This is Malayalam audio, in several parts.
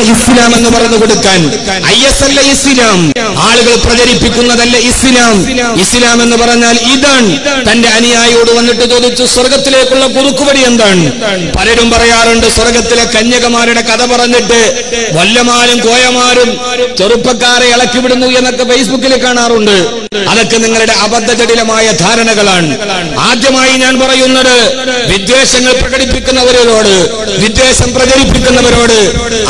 ഇതാണ് ഇസ്ലാം എന്ന് പറഞ്ഞു കൊടുക്കാൻ. ഐ എസ് അല്ല ഇസ്ലാം. ആളുകൾ പ്രചരിപ്പിക്കുന്നതല്ല ഇസ്ലാം. ഇസ്ലാം എന്ന് പറഞ്ഞാൽ ഇതാണ്. തന്റെ അനുയായിയോട് വന്നിട്ട് ചോദിച്ചു സ്വർഗത്തിലേക്കുള്ള കുറുക്കുവടി എന്താണ്? പലരും പറയാറുണ്ട് സ്വർഗത്തിലെ കന്യകമാരുടെ കഥ പറഞ്ഞിട്ട് വല്ലമാരും കോയമാരും ചെറുപ്പക്കാരെ ഇളക്കിവിടുന്നു എന്നൊക്കെ ഫേസ്ബുക്കിൽ കാണാറുണ്ട്. അതൊക്കെ നിങ്ങളുടെ അബദ്ധജടിലമായ ധാരണകളാണ്. ആദ്യമായി ഞാൻ പറയുന്നത് വിദ്വേഷങ്ങൾ പ്രകടിപ്പിക്കുന്നവരോട് വിദ്വേഷം പ്രചരിപ്പിക്കുന്നവരോട്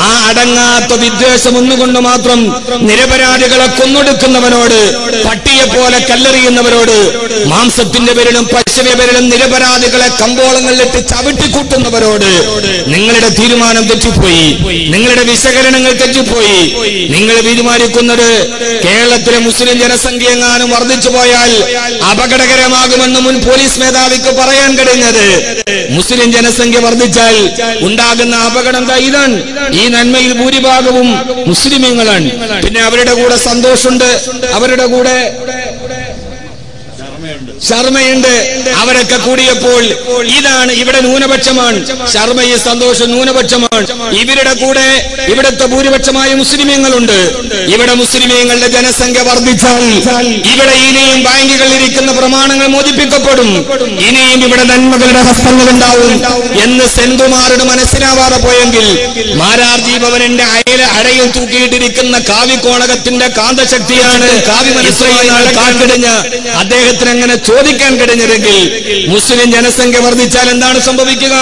ആ അടങ്ങാത്ത വിദ്വേഷം ഒന്നുകൊണ്ട് മാത്രം നിരപരാധികളെ കൊന്നൊടുക്കുന്നവനോട് പട്ടിയെ പോലെ കല്ലെറിയുന്നവരോട് മാംസത്തിന്റെ പേരിലും പശുവിന്റെ പേരിലും നിരപരാധികളെ കമ്പോളങ്ങളിലിട്ട് ചവിട്ടിക്കൂട്ടുന്നവരോട് നിങ്ങളുടെ തീരുമാനം തെറ്റിപ്പോയി. നിങ്ങളുടെ വിശകലനങ്ങൾ തെറ്റിപ്പോയി. നിങ്ങൾ തീരുമാനിക്കുന്നത് കേരളത്തിലെ മുസ്ലിം ജനസംഖ്യ എങ്ങാനും വർദ്ധിച്ചു പോയാൽ അപകടകരമാകുമെന്ന് മുൻ പോലീസ് മേധാവിക്ക് പറയാൻ കഴിഞ്ഞത്. മുസ്ലിം ജനസംഖ്യ വർദ്ധിച്ചാൽ ഉണ്ടാകുന്ന അപകടം ഇതാണ്. ഈ നന്മയിൽ ഭൂരിഭാഗവും മുസ്ലിമീങ്ങളാണ്. പിന്നെ അവരുടെ കൂടെ സന്തോഷമുണ്ട്. അവരുടെ കൂടെ ശർമ്മയുണ്ട്. അവരൊക്കെ കൂടിയപ്പോൾ ഇതാണ് ഇവിടെ ന്യൂനപക്ഷമാണ്. ശർമ്മയും സന്തോഷം ന്യൂനപക്ഷമാണ്. ഇവരുടെ കൂടെ ഇവിടുത്തെ ഭൂരിപക്ഷമായ മുസ്ലിമീങ്ങളുണ്ട്. ഇവിടെ മുസ്ലിമീങ്ങളുടെ ജനസംഖ്യ വർദ്ധിച്ചാൽ ഇവിടെ ഇനിയും ബാങ്കുകളിൽ ഇരിക്കുന്ന പ്രമാണങ്ങൾ മോചിപ്പിക്കപ്പെടും. ഇനിയും ഇവിടെ നന്മകളുടെ ഹസ്തങ്ങൾ ഉണ്ടാവും എന്ന് സെന്തുമാരുടെ മനസ്സിലാവാതെ പോയെങ്കിൽ മാരാർജി ഭവനന്റെ അയല അടയിൽ തൂക്കിയിട്ടിരിക്കുന്ന കാവിക്കോണകത്തിന്റെ കാന്തശക്തിയാണ് കാവ്യ മനസ്സിലായി കാട്ടിടിഞ്ഞ് അദ്ദേഹത്തിന് അങ്ങനെ ചോദിക്കാൻ കഴിഞ്ഞിരുന്നെങ്കിൽ മുസ്ലിം ജനസംഖ്യ വർദ്ധിച്ചാൽ എന്താണ് സംഭവിക്കുക?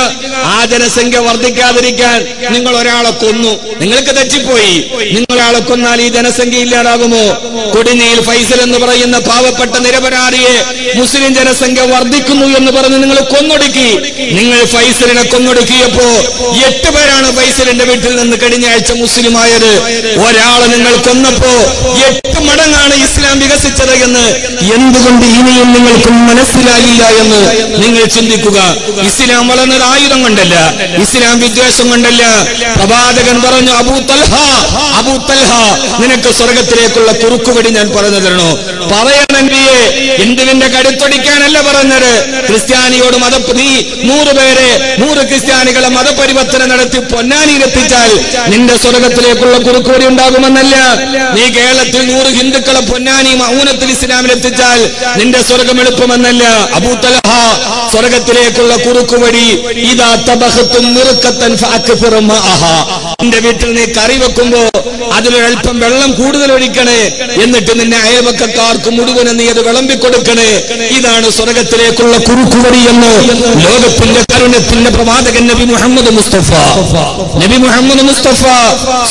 ആ ജനസംഖ്യ വർദ്ധിക്കാതിരിക്കാൻ നിങ്ങൾ ഒരാളെ കൊന്നു. നിങ്ങൾക്ക് തെറ്റിപ്പോയി. നിങ്ങൾ ഒരാളെ കൊന്നാൽ ഈ ജനസംഖ്യ ഇല്ലാതാകുമോ? കൊടിഞ്ഞിയിൽ ഫൈസൽ എന്ന് പറയുന്ന പാവപ്പെട്ട നിരപരാധിയെ മുസ്ലിം ജനസംഖ്യ വർദ്ധിക്കുന്നു എന്ന് പറഞ്ഞ് നിങ്ങൾ കൊന്നൊടുക്കി. നിങ്ങൾ ഫൈസലിനെ കൊന്നൊടുക്കിയപ്പോ എട്ട് പേരാണ് ഫൈസലിന്റെ വീട്ടിൽ നിന്ന് കഴിഞ്ഞ ആഴ്ച മുസ്ലിം ആയത് ഒരാളെ നിങ്ങൾ കൊന്നപ്പോ എട്ട് മടങ്ങാണ് ഇസ്ലാം വികസിച്ചത് എന്ന് എന്തുകൊണ്ട് ഇനിയും നിങ്ങൾക്ക് മനസ്സിലായില്ല എന്ന് നിങ്ങൾ ചിന്തിക്കുക. ഇസ്ലാം വളർന്നത് ആയുധം കൊണ്ടല്ല ഇസ്ലാം വിദ്വേഷം കൊണ്ടല്ല. പ്രവാചകൻ പറഞ്ഞു അബൂ തൽഹ അബൂ തൽഹ നിനക്ക് സ്വർഗത്തിലേക്കുള്ള കുറുക്കുവടി ഞാൻ പറഞ്ഞു തരണോ? പറയണൻബിയെ എന്തുവിന്റെ കടുത്തൊടിക്കാനല്ല പറഞ്ഞത്? ക്രിസ്ത്യാനിയോട് മത നീ നൂറ് പേരെ നൂറ് ക്രിസ്ത്യാനികളെ മതപരിവർത്തനം നടത്തി പൊന്നാനിയിലെത്തിച്ചാൽ നിന്റെ സ്വർഗത്തിലേക്കുള്ള കുറുക്കുവടി ഉണ്ടാകുമെന്നല്ല. നീ കേരളത്തിൽ നൂറ് ഹിന്ദുക്കളെ പൊന്നാനി മൗനത്തിൽ ഇസ്ലാമിലെത്തിച്ചാൽ നിന്റെ സ്വർഗം എളുപ്പമെന്നല്ല. അബൂ തലഹ സ്വർഗത്തിലേക്കുള്ള കുറുക്കുവഴി ഇതാ തബഹത്തും നിറുക്കത്തൻ. നിന്റെ വീട്ടിൽ നീ കറി വെക്കുമ്പോ അതിലൊരൽപ്പം വെള്ളം കൂടുതൽ ഒഴിക്കണേ. എന്നിട്ട് നിന്നെ അയവക്കക്കാർക്ക് മുഴുവനും നീ അത് വിളമ്പിക്കൊടുക്കണേ. ഇതാണ് സ്വർഗത്തിലേക്കുള്ള കുറുക്കുവഴി എന്ന് ലോകത്തിന്റെ കരുണത്തിന്റെ പ്രവാചകൻ നബി മുഹമ്മദ് മുസ്തഫ. നബി മുഹമ്മദ് മുസ്തഫ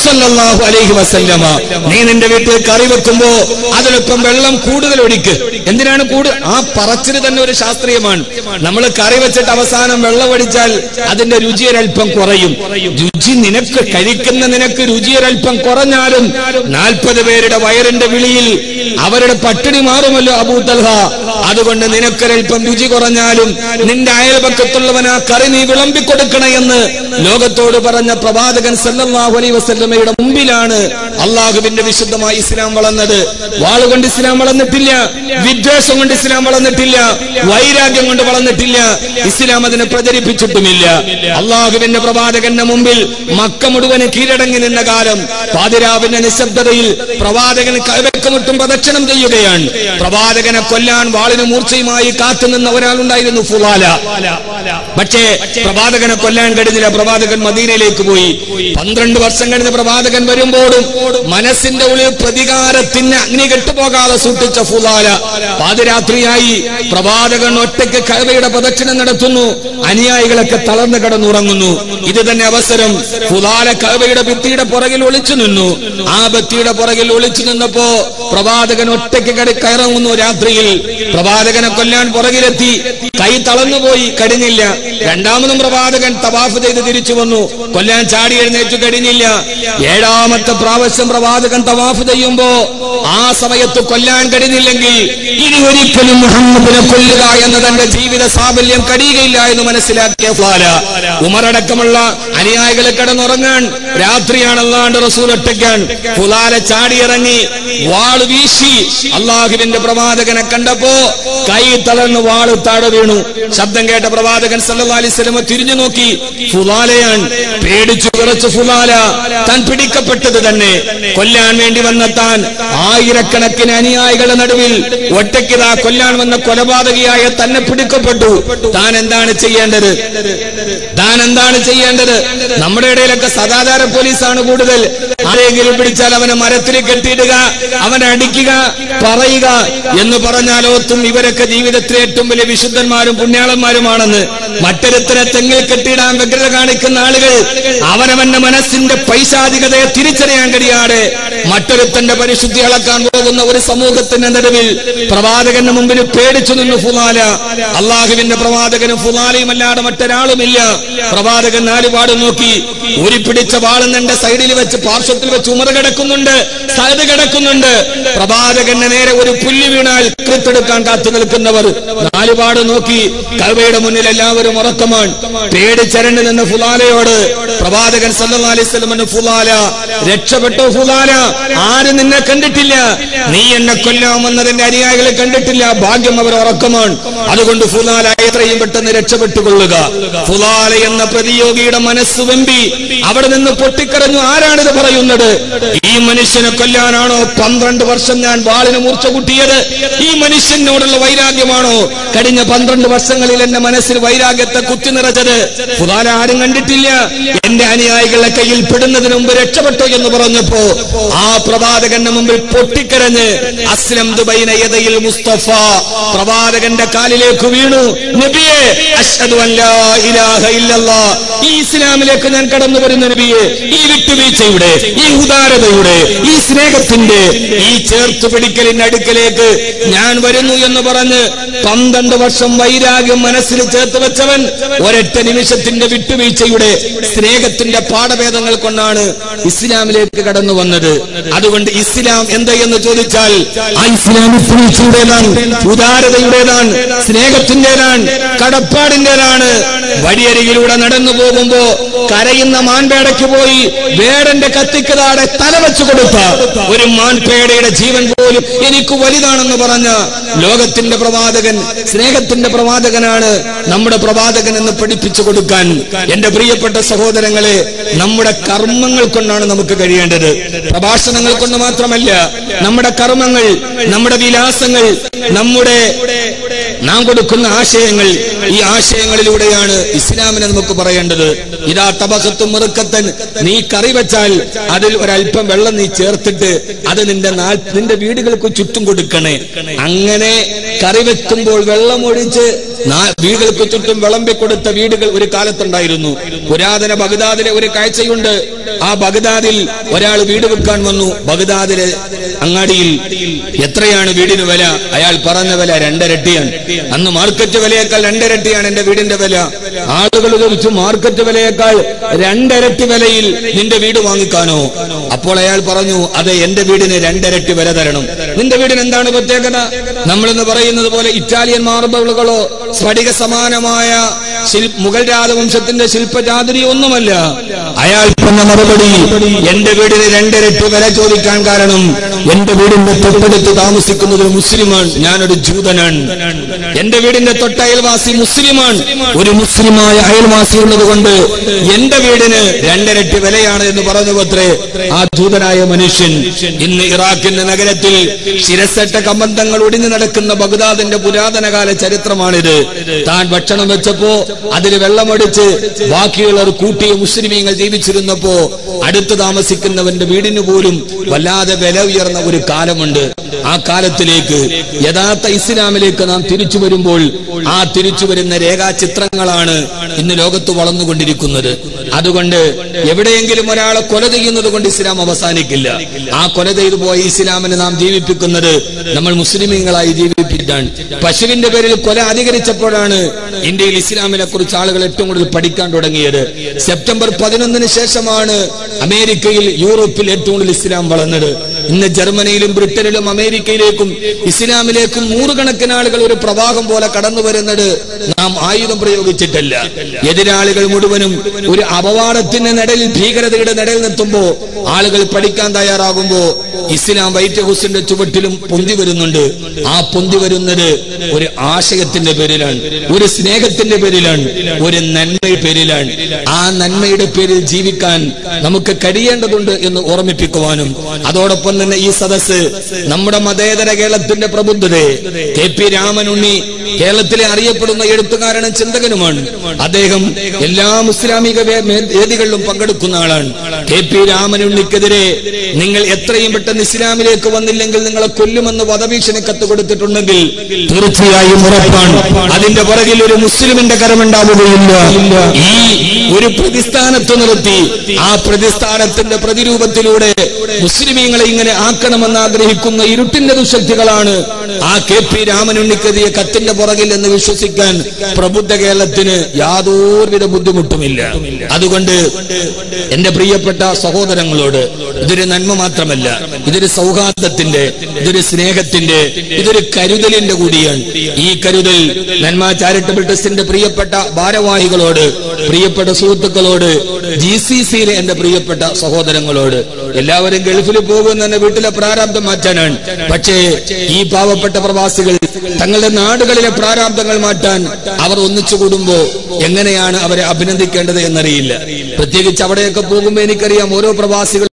സല്ലല്ലാഹു അലൈഹി വസല്ലമ നീ നിന്റെ വീട്ടിൽ കറി വെക്കുമ്പോ അതിലൊപ്പം വെള്ളം കൂടുതൽ ഒഴിക്ക്. എന്തിനാണ് കൂടു ആ പറച്ചിന് തന്നെ ഒരു ശാസ്ത്രീയമാണ്. നമ്മൾ കറി വെച്ചിട്ട് അവസാനം വെള്ളമടിച്ചാൽ അതിന്റെ രുചി ഒരൽപ്പം കുറയും. രുചി നിനക്ക് കഴിക്കുന്ന നിനക്ക് രുചി ഒരൽപ്പം കുറഞ്ഞാലും നാൽപ്പത് പേരുടെ വയറിന്റെ വിളിയിൽ അവരുടെ പട്ടിണി മാറുമല്ലോ അബൂതൽഹ അതുകൊണ്ട് നിനക്കൊരൽപ്പം രുചി കുറഞ്ഞാലും നിന്റെ അയൽപക്കത്തുള്ളവൻ ആ കറി നീ വിളമ്പിക്കൊടുക്കണേ എന്ന് ലോകത്തോട് പറഞ്ഞ പ്രവാചകൻ സല്ലല്ലാഹു അലൈഹി വസല്ലമയുടെ മുമ്പിലാണ് അള്ളാഹുവിന്റെ വിശുദ്ധമായി ഇസ്ലാം വളർന്നത്. വാളുകൊണ്ട് ഇസ്ലാം വളർന്നിട്ടില്ല. വിദ്വേഷം കൊണ്ട് ഇസ്ലാം വളർന്നിട്ടില്ല വൈരാഗ്യം കൊണ്ട് വളർന്നിട്ടില്ല ഇസ്ലാം അതിനെ പ്രചരിപ്പിച്ചിട്ടുമില്ല. അള്ളാഹുവിന്റെ പ്രവാചകന്റെ മുമ്പിൽ മക്ക മുഴുവൻ കീഴടങ്ങി നിന്ന കാലം പാതിരാവിന്റെ നിശബ്ദതയിൽ പ്രവാചകൻ കൈവക്കമിട്ടും പ്രദക്ഷിണം ചെയ്യുകയാണ്. പ്രവാചകനെ കൊല്ലാൻ വാളിന് മൂർച്ചയുമായി കാത്തുനിന്ന ഒരാളുണ്ടായിരുന്നു ഫുലാല പക്ഷേ പ്രവാചകനെ കൊല്ലാൻ കഴിഞ്ഞില്ല പ്രവാചകൻ മദീനയിലേക്ക് പോയി. പന്ത്രണ്ട് വർഷം കഴിഞ്ഞ് പ്രവാചകൻ വരുമ്പോഴും മനസ്സിന്റെ ഉള്ളിൽ പ്രതികാരത്തിന് അഗ്നി കെട്ടുപോകാതെ സൂക്ഷിച്ച ഫുലാല പാതിരാത്രിയായി പ്രവാചകൻ ഒറ്റയ്ക്ക് കഴവയുടെ പ്രദക്ഷിണം നടത്തുന്നു. അനുയായികളൊക്കെ തളർന്നു കിടന്നുറങ്ങുന്നു. ഇത് തന്നെ അവസരം. ഫുലാല കഴവയുടെ ഭിത്തിയുടെ പുറകിൽ ഒളിച്ചു നിന്നു. ആ ഭിത്തിയുടെ പുറകിൽ ഒളിച്ചു നിന്നപ്പോ പ്രവാചകൻ ഒറ്റയ്ക്ക് കടി കയറങ്ങുന്നു രാത്രിയിൽ. പ്രവാചകനെ കൊല്ലാൻ പുറകിലെത്തി. കൈ തളർന്നുപോയി കഴിഞ്ഞില്ല രണ്ടാമതും പ്രവാചകൻ തവാഫ് ചെയ്ത് തിരിച്ചു വന്നു. കൊല്ലാൻ ചാടി എഴുന്നേറ്റു കഴിഞ്ഞില്ല ഏഴാമത്തെ പ്രാവശ്യം പ്രവാചകൻ തവാഫ് ചെയ്യുമ്പോ ആ സമയത്ത് കൊല്ലാൻ കഴിഞ്ഞില്ലെങ്കിൽ ഇനി ഒരിക്കലും മുഹമ്മദിനെ കൊല്ലുക എന്ന തന്റെ ജീവിത സാഫല്യം കഴിയുകയില്ല എന്ന് മനസ്സിലാക്കിയ ഉമറടക്കമുള്ള അനുയായികളെ കിടന്നുറങ്ങാൻ രാത്രിയാണ് അള്ളാന്റെ റസൂൽ ഒറ്റയ്ക്കാൻ. ഫുലാല ചാടിയിറങ്ങി വാൾ വീശി അള്ളാഹുവിന്റെ പ്രവാചകനെ കണ്ടപ്പോ കൈ തളർന്ന് വാൾ താഴെ വീണു. ശബ്ദം കേട്ട പ്രവാചകൻ സല്ലാസ്ലമ തിരിഞ്ഞു നോക്കി. ഫുലാലയാൻ പേടിച്ചു വിറച്ചു ഫുലാല താൻ പിടിക്കപ്പെട്ടത് തന്നെ. കൊല്ലാൻ വേണ്ടി വന്ന താൻ ആയിരക്കണക്കിന് അനുയായികളുടെ നടുവിൽ ഒറ്റയ്ക്കിതാ കൊല്ലാൻ വന്ന കൊലപാതകിയായ തന്നെ പിടിക്കപ്പെട്ടു. താൻ എന്താണ് ചെയ്യേണ്ടത്? താൻ എന്താണ് ചെയ്യേണ്ടത്? നമ്മുടെ ഇടയിലൊക്കെ സദാചാര പോലീസാണ് കൂടുതൽ. ആരെങ്കിലും പിടിച്ചാൽ അവനെ മരത്തിൽ കെട്ടിയിടുക അവനെ അടിക്കുക. പറയുക എന്ന് പറഞ്ഞാൽ ഓത്തും ഇവരൊക്കെ ജീവിതത്തിലെ ഏറ്റവും വലിയ വിശുദ്ധന്മാരും പുണ്യാളന്മാരുമാണെന്ന് മറ്റൊരുത്തരെ തെങ്ങിൽ കെട്ടിയിടാൻ വ്യഗ്രത കാണിക്കുന്ന ആളുകൾ അവനവന്റെ മനസ്സിന്റെ പൈശാചികതയെ തിരിച്ചറിയാൻ കഴിയാതെ മറ്റൊരുത്തന്റെ പരിശുദ്ധി അളക്കാൻ പോകുന്ന ഒരു സമൂഹത്തിന്റെ നിലവിൽ പ്രവാചകന്റെ മുമ്പിൽ പേടിച്ചു നിന്നു ഫുലാല അള്ളാഹുവിന്റെ പ്രവാചകനും ഫുലാലയും അല്ലാതെ മറ്റൊരാളുമില്ല. പ്രവാചകൻ നാലുപാട് നോക്കി. ഒരു പിടിച്ച വാളുന്നെന്റെ സൈഡിൽ വെച്ച് പാർശ്വത്തിൽ വെച്ച് ഉമർ കിടക്കുന്നുണ്ട് സഹത് കിടക്കുന്നുണ്ട്. പ്രവാചകന്റെ നേരെ ഒരു പുല്ല് വീണാൽ കൃത്തെടുക്കാൻ കാത്തു നിൽക്കുന്നവർ. നാലുപാട് നോക്കി കവയുടെ മുന്നിൽ എല്ലാവരും ഉറക്കമാണ്. പേടിച്ചരണ്ട് നിന്ന് ഫുലാലയോട് പ്രവാചകൻ വസല്ലം ഫുലാല രക്ഷപ്പെട്ടു ഫുലാല? ആരും നിന്നെ കണ്ടിട്ടില്ല? നീ എന്നെ കൊല്ലാമെന്നതിന്റെ അനുയായികളെ കണ്ടിട്ടില്ല. ഭാഗ്യം അവർ ഉറക്കമാണ്. അതുകൊണ്ട് ഫുലാല എത്രയും പെട്ടെന്ന് രക്ഷപ്പെട്ടുകൊള്ളുക. ഫുലാല എന്ന പ്രതിയോഗിയുടെ മനസ്സ് വെമ്പി അവിടെ നിന്ന് പൊട്ടിക്കറഞ്ഞു ആരാണിത് പറയുന്നത്? ഈ മനുഷ്യനെ കൊല്ലാനാണോ? പന്ത്രണ്ട് വർഷം ഞാൻ വാളിന് മൂർച്ച കൂട്ടിയത് ഈ മനുഷ്യനോടുള്ള വൈരാഗ്യമാണോ? കഴിഞ്ഞ പന്ത്രണ്ട് വർഷങ്ങളിൽ എന്റെ മനസ്സിൽ വൈരാഗ്യത്തെ കുത്തി നിറച്ചത്. പുതാല ആരും കണ്ടിട്ടില്ല. എന്റെ അനുയായികളുടെ കയ്യിൽ പെടുന്നതിന് മുമ്പ് രക്ഷപ്പെട്ടു എന്ന് പറഞ്ഞപ്പോ ആ പ്രവാചകന്റെ മുമ്പിൽ പൊട്ടിക്കരഞ്ഞ് അസ്ലം ദുബൈന യദയിൽ മുസ്തഫ പ്രവാചകന്റെ കാലിലേക്ക് വീണു. നബിയെ അഷ്ഹദു ഈ ഇസ്ലാമിലേക്ക് ഞാൻ കടന്നു വരുന്ന നബിയെ ഈ വിട്ടുവീഴ്ചയുടെ ഈ ഉദാരതയുടെ ഈ സ്നേഹത്തിന്റെ ഈ ചേർത്ത് പിടിക്കലിന്റെ അടുക്കലേക്ക് ഞാൻ വരുന്നു എന്ന് പറഞ്ഞ് പന്ത്രണ്ട് വർഷം വൈരാഗ്യം മനസ്സിൽ ചേർത്ത് വെച്ചവൻ ഒരൊറ്റ നിമിഷത്തിന്റെ വിട്ടുവീഴ്ചയുടെ സ്നേഹത്തിന്റെ പാഠഭേദങ്ങൾ കൊണ്ടാണ് ഇസ്ലാമിലേക്ക് കടന്നു വന്നത്. അതുകൊണ്ട് ഇസ്ലാം എന്ത് എന്ന് ചോദിച്ചാൽ ആ ഇസ്ലാം വിട്ടുവീഴ്ചയുടേതാണ് ഉദാരതയുടേതാണ് സ്നേഹത്തിന്റേതാണ് കടപ്പാടിന്റേതാണ് വഴിയരികിലൂടെ നടന്നു പോകുമ്പോ കരയുന്ന മാൻപേടയ്ക്ക് പോയി വേടന്റെ കത്തിക്കതാടെ തല വെച്ചു കൊടുത്ത ഒരു മാൻപേടയുടെ ജീവൻ പോലും എനിക്ക് വലുതാണെന്ന് പറഞ്ഞ ലോകത്തിന്റെ പ്രവാചകൻ സ്നേഹത്തിന്റെ പ്രവാചകനാണ് നമ്മുടെ പ്രവാചകൻ എന്ന് പഠിപ്പിച്ചു കൊടുക്കാൻ എന്റെ പ്രിയപ്പെട്ട സഹോദരങ്ങളെ നമ്മുടെ കർമ്മങ്ങൾ കൊണ്ടാണ് നമുക്ക് കഴിയേണ്ടത്. പ്രഭാഷണങ്ങൾ കൊണ്ട് മാത്രമല്ല നമ്മുടെ കർമ്മങ്ങൾ നമ്മുടെ വിലാസങ്ങൾ നമ്മുടെ നാം കൊടുക്കുന്ന ആശയങ്ങൾ ഈ ആശയങ്ങളിലൂടെയാണ് ഇസ്ലാമിനെ നമുക്ക് പറയേണ്ടത്. ഇതാ തപസത്തും മുറുക്കത്തൻ നീ കറി വെച്ചാൽ അതിൽ ഒരല്പം വെള്ളം നീ ചേർത്തിട്ട് അത് നിന്റെ നിന്റെ നിന്റെ വീടുകൾക്ക് ചുറ്റും കൊടുക്കണേ. അങ്ങനെ കറി വെക്കുമ്പോൾ വെള്ളം ഒഴിച്ച് നാ- വീടുകൾക്ക് ചുറ്റും വിളമ്പിക്കൊടുത്ത വീടുകൾ ഒരു കാലത്തുണ്ടായിരുന്നു. പുരാതന ബഗ്ദാദിലെ ഒരു കാഴ്ചയുണ്ട്. ആ ബഗ്ദാദിൽ ഒരാൾ വീട് വെക്കാൻ വന്നു. ബഗ്ദാദിലെ അങ്ങാടിയിൽ എത്രയാണ് വീടിന് വില? അയാൾ പറഞ്ഞ വില രണ്ടരട്ടിയാണ്. അന്ന് മാർക്കറ്റ് വിലയേക്കാൾ രണ്ടരട്ടിയാണ് എന്റെ വീടിന്റെ വില. ആളുകൾ ചോദിച്ചു മാർക്കറ്റ് വിലയേക്കാൾ രണ്ടരട്ടി വിലയിൽ നിന്റെ വീട് വാങ്ങിക്കാനോ? അപ്പോൾ അയാൾ പറഞ്ഞു അതെ എന്റെ വീടിന് രണ്ടരട്ടി വില തരണം. നിന്റെ വീടിന് എന്താണ് പ്രത്യേകത? നമ്മളെന്ന് പറയുന്നത് പോലെ ഇറ്റാലിയൻ മാർബിളുകളോ സ്ഫടിക സമാനമായ മുഗൾ രാജവംശത്തിന്റെ ശില്പചാതുരി ഒന്നുമല്ല. അയാൾ പറഞ്ഞ മറുപടി എന്റെ വീടിന് രണ്ടിരട്ട് വില ചോദിക്കാൻ കാരണം എന്റെ വീടിന്റെ തൊട്ടടുത്ത് താമസിക്കുന്നത് മുസ്ലിമാണ്. ഞാനൊരു ജൂതനാണ്. എന്റെ വീടിന്റെ തൊട്ട അയൽവാസി മുസ്ലിമാണ്. ഒരു മുസ്ലിമായ അയൽവാസി ഉള്ളത് കൊണ്ട് എന്റെ വീടിന് രണ്ടിരട്ട് വിലയാണ് എന്ന് പറഞ്ഞു അത്രേ ആ ജൂതനായ മനുഷ്യൻ ഇന്ന് ഇറാഖിന്റെ നഗരത്തിൽ ശിരസട്ട കമ്പന്തങ്ങൾ ഒടിഞ്ഞു നടക്കുന്ന ബഗ്ദാദിന്റെ പുരാതനകാല ചരിത്രമാണിത്. താൻ ഭക്ഷണം വെച്ചപ്പോ അതിൽ വെള്ളമടിച്ച് ബാക്കിയുള്ളവർ കൂട്ടിയ മുസ്ലിമീങ്ങൾ ജീവിച്ചിരുന്നപ്പോ അടുത്ത് താമസിക്കുന്നവന്റെ വീടിന് പോലും വല്ലാതെ വില ഉയർന്ന ഒരു കാലമുണ്ട്. ആ കാലത്തിലേക്ക് യഥാർത്ഥ ഇസ്ലാമിലേക്ക് നാം തിരിച്ചു വരുമ്പോൾ ആ തിരിച്ചു വരുന്ന രേഖാചിത്രങ്ങളാണ് ഇന്ന് ലോകത്ത് വളർന്നുകൊണ്ടിരിക്കുന്നത്. അതുകൊണ്ട് എവിടെയെങ്കിലും ഒരാളെ കൊല ചെയ്യുന്നത് കൊണ്ട് ഇസ്ലാം അവസാനിക്കില്ല. ആ കൊല ചെയ്തു പോയ ഇസ്ലാമിനെ നാം ജീവിപ്പിക്കുന്നത് നമ്മൾ മുസ്ലിമീങ്ങളായി ജീവിപ്പിച്ചിട്ടാണ് പശുവിന്റെ പേരിൽ കൊല അധികരിച്ചപ്പോഴാണ് ഇന്ത്യയിൽ ഇസ്ലാമിനെ കുറിച്ച് ആളുകൾ ഏറ്റവും കൂടുതൽ പഠിക്കാൻ തുടങ്ങിയത്. സെപ്റ്റംബർ പതിനൊന്നിന് ശേഷമാണ് അമേരിക്കയിൽ യൂറോപ്പിൽ ഏറ്റവും കൂടുതൽ ഇസ്ലാം വളർന്നത്. ഇന്ന് ജർമ്മനിയിലും ബ്രിട്ടനിലും അമേരിക്കയിലേക്കും ഇസ്ലാമിലേക്കും നൂറുകണക്കിന് ആളുകൾ ഒരു പ്രവാഹം പോലെ കടന്നു വരുന്നത് നാം ആയുധം പ്രയോഗിച്ചിട്ടല്ല. എതിരാളികൾ മുഴുവനും ഒരു അപവാദത്തിന്റെ നിടയിൽ ഭീകരതയുടെ നിടയിൽ നിർത്തുമ്പോ ആളുകൾ പഠിക്കാൻ തയ്യാറാകുമ്പോ ഇസ്ലാം വൈറ്റ് ഹൗസിന്റെ ചുവട്ടിലും പൊന്തി വരുന്നുണ്ട്. ആ പൊന്തി വരുന്നത് ഒരു ആശയത്തിന്റെ പേരിലാണ് ഒരു സ്നേഹത്തിന്റെ പേരിലാണ് ഒരു നന്മയുടെ പേരിലാണ്. ആ നന്മയുടെ പേരിൽ ജീവിക്കാൻ നമുക്ക് കഴിയേണ്ടതുണ്ട് എന്ന് ഓർമ്മിപ്പിക്കുവാനും അതോടൊപ്പം തന്നെ ഈ സദസ് നമ്മുടെ മതേതര കേരളത്തിന്റെ പ്രബുദ്ധതയെ കെ പി രാമനുണ്ണി കേരളത്തിലെ അറിയപ്പെടുന്ന എഴുത്തുകാരനും ചിന്തകനുമാണ്. അദ്ദേഹം എല്ലാ മുസ്ലാമിക വേദികളിലും പങ്കെടുക്കുന്ന ആളാണ്. കെ പി രാമനുണ്ണിക്കെതിരെ നിങ്ങൾ എത്രയും പെട്ടെന്ന് ഇസ്ലാമിലേക്ക് വന്നില്ലെങ്കിൽ നിങ്ങളെ കൊല്ലുമെന്ന് വധഭീഷണി കത്ത് കൊടുത്തിട്ടുണ്ടെങ്കിൽ തീർച്ചയായും ഉറപ്പാണ്. അതിന്റെ പുറകിൽ ഒരു മുസ്ലിമിന്റെ കരമുണ്ടാവുകയില്ല ഈ ഒരു പ്രതിസ്ഥാനത്ത് നിർത്തി ആ പ്രതിസ്ഥാനത്തിന്റെ പ്രതിരൂപത്തിലൂടെ മുസ്ലിമീങ്ങളെ ഇങ്ങനെ ആക്കണമെന്ന് ആഗ്രഹിക്കുന്ന ഇരുട്ടിന്റെ ദുശക്തികളാണ് ആ കെ പി രാമനുണ്ണിക്കെതിരെ കത്തിന്റെ പുറകിൽ എന്ന് വിശ്വസിക്കാൻ പ്രബുദ്ധ കേരളത്തിന് യാതൊരുവിധ ബുദ്ധിമുട്ടുമില്ല. അതുകൊണ്ട് എന്റെ പ്രിയപ്പെട്ട സഹോദരങ്ങളോട് ഇതൊരു നന്മ മാത്രമല്ല. ഇതൊരു സൗഹാർദ്ദത്തിന്റെ ഇതൊരു സ്നേഹത്തിന്റെ ഇതൊരു കരുതലിന്റെ കൂടിയാണ്. ഈ കരുതൽ നന്മ ചാരിറ്റബിൾ ട്രസ്റ്റിന്റെ പ്രിയപ്പെട്ട ഭാരവാഹികളോട് പ്രിയപ്പെട്ട സുഹൃത്തുക്കളോട് ജി സി സിയിലെ എന്റെ പ്രിയപ്പെട്ട സഹോദരങ്ങളോട് എല്ലാവരും ഗൾഫിൽ പോകുന്ന തന്നെ വീട്ടിലെ പ്രാരാബ്ദം മാറ്റാനാണ്. പക്ഷേ ഈ പാവപ്പെട്ട പ്രവാസികൾ തങ്ങളുടെ നാടുകളിലെ പ്രാരാബ്ദങ്ങൾ മാറ്റാൻ അവർ ഒന്നിച്ചു കൂടുമ്പോ എങ്ങനെയാണ് അവരെ അഭിനന്ദിക്കേണ്ടത് എന്നറിയില്ല. പ്രത്യേകിച്ച് അവിടെയൊക്കെ പോകുമ്പോൾ എനിക്കറിയാം ഓരോ പ്രവാസികൾ